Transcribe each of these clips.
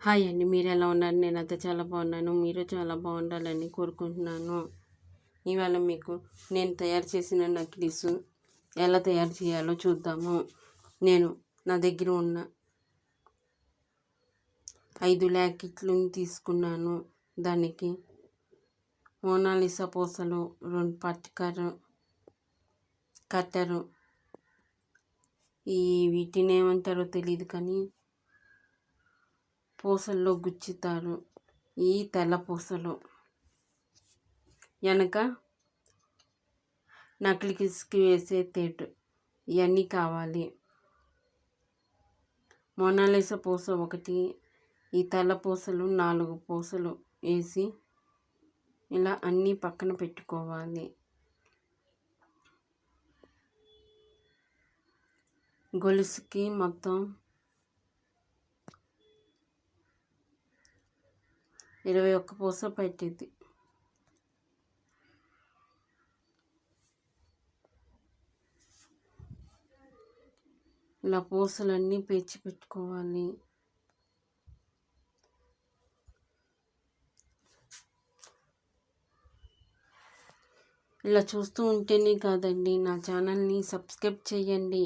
Hi అండి. మీరు ఎలా ఉన్నారు? నేనైతే చాలా బాగున్నాను. మీరు చాలా బాగుండాలని కోరుకుంటున్నాను. ఇవాళ మీకు నేను తయారు చేసిన నక్లీస్ ఎలా తయారు చేయాలో చూద్దాము. నేను నా దగ్గర ఉన్న ఐదు ల్యాకెట్లను తీసుకున్నాను. దానికి మోనాలిసా పూసలు రెండు పట్టికర కట్టరు. ఈ వీటిని ఏమంటారో తెలియదు కానీ పూసల్లో గుచ్చుతారు. ఈ తెల్ల పూసలు. వెనక నకిలికి వేసే తేటు. ఇవన్నీ కావాలి. మొనాలిస పూస ఒకటి. ఈ తెల్ల పూసలు నాలుగు పూసలు వేసి ఇలా అన్నీ పక్కన పెట్టుకోవాలి. గొలుసుకి మొత్తం ఇరవై ఒక్క పూస పట్టింది ఇలా పూసలన్నీ పేర్చి పెట్టుకోవాలి. ఇలా చూస్తూ ఉంటేనే కాదండి నా ఛానల్ని సబ్స్క్రైబ్ చేయండి.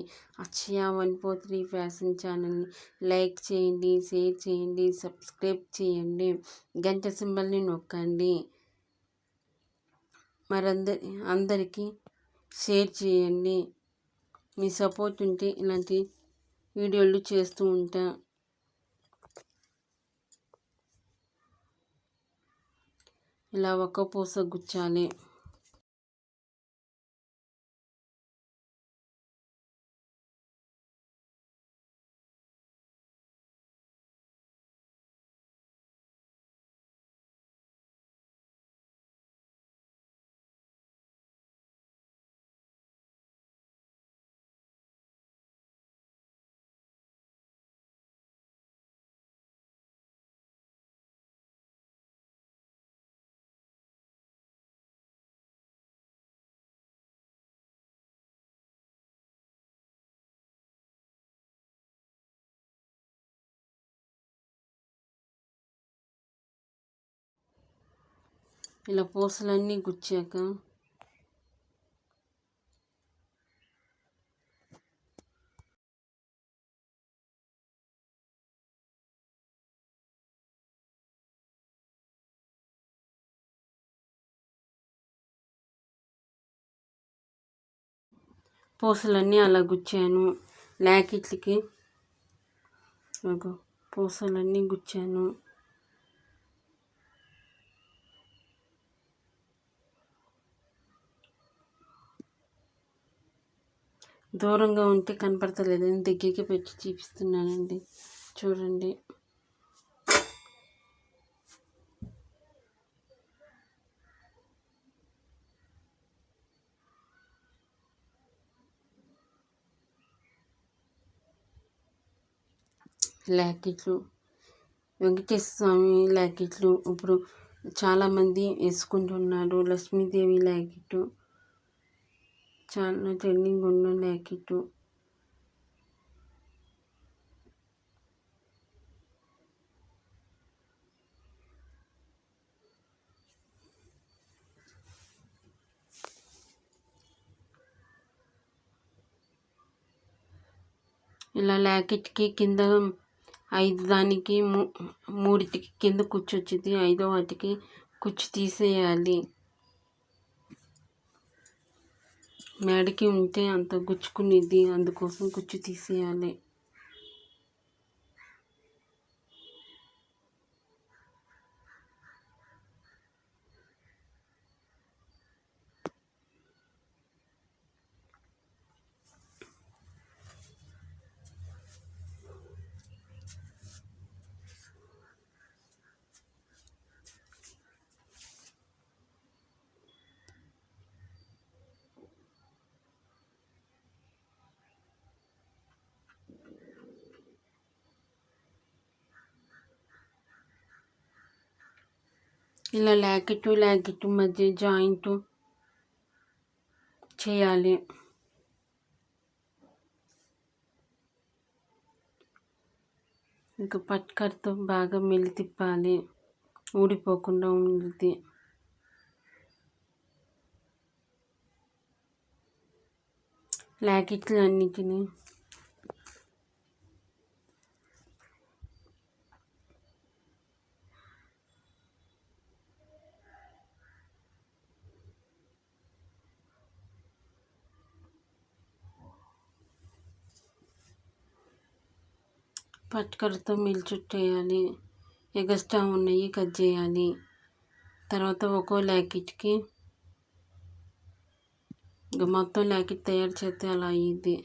Akshaya one four three fashion ఛానల్ని లైక్ చేయండి షేర్ చేయండి సబ్స్క్రైబ్ చేయండి. గంట సింబల్ని నొక్కండి. మరందరి అందరికీ షేర్ చేయండి. మీ సపోర్ట్ ఉంటే ఇలాంటి వీడియోలు చేస్తూ ఉంటా. ఇలా ఒక పూస గుచ్చాలి. y laposta la nigu txeka posta la ni alagu txenu laki tliki posta la nigu txenu. దూరంగా ఉంటే కనపడతలేదు. నేను దగ్గరికి పెట్టి చూపిస్తున్నానండి. చూడండి. లాకెట్లు. వెంకటేశ్వర స్వామి లాకెట్లు. ఇప్పుడు చాలామంది వేసుకుంటున్నారు. లక్ష్మీదేవి లాకెట్టు. చాలా ట్రెండింగ్ ఉన్న ల్యాకెట్ ఇలా ల్యాకెట్కి కింద ఐదు దానికి మూడిటికి కింద కుచ్చు వచ్చింది ఐదో వాటికి కుచ్చు తీసేయాలి. మేడకి ఉంటే అంత గుచ్చుకునేది అందుకోసం కుచ్చు తీసేయాలి. ఇలా లాకెట్ ల్యాకెట్ మధ్య జాయింట్ చేయాలి. ఇంకా పట్కర్తో బాగా మెలి తిప్పాలి. ఊడిపోకుండా ఉంటుంది లాకెట్లు అన్నిటినీ పట్కరతో మిల్చుట్టేయాలి. ఎగస్ట్రా ఉన్నాయి కట్ చేయాలి. తర్వాత ఒక్కో ల్యాకెట్కి ఇంకా మొత్తం ల్యాకెట్ తయారు చేస్తే అలా అయ్యిద్ది.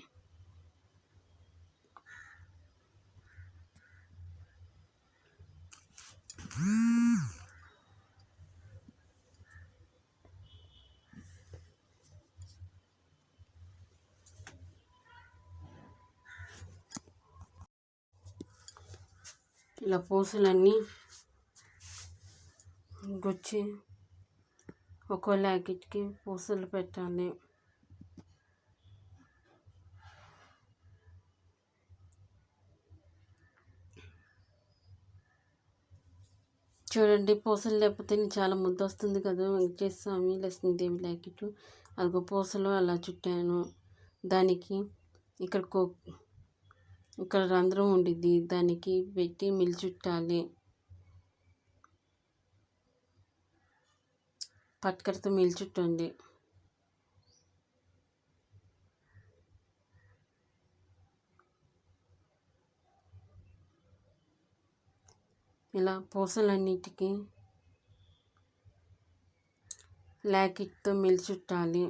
ఇలా పూసలన్నీ గుచ్చి ఒక్కో ల్యాకెట్కి పూసలు పెట్టాలి. చూడండి పూసలు లేకపోతే చాలా ముద్ద వస్తుంది కదా. వెంకటేశ్వర స్వామి లక్ష్మీదేవి ల్యాకెట్ అదిగో పూసలు అలా చుట్టాను. దానికి ఇక్కడ కో ఇక్కడ రంధ్రం ఉండిద్ది. దానికి పెట్టి మిల్చుట్టాలి పట్కరతో మిల్చుట్టండి ఇలా పూసలన్నిటికీ లాకెట్తో మిల్చుట్టాలి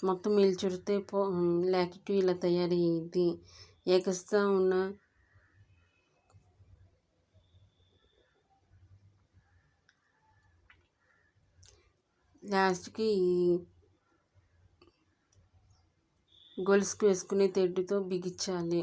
మొత్తం మిల్చుడితే పో లాకెట్ ఇలా తయారయ్యింది ఎగస్తా ఉన్న లాస్ట్కి గొలుసుకు వేసుకునే తెడ్డుతో బిగించాలి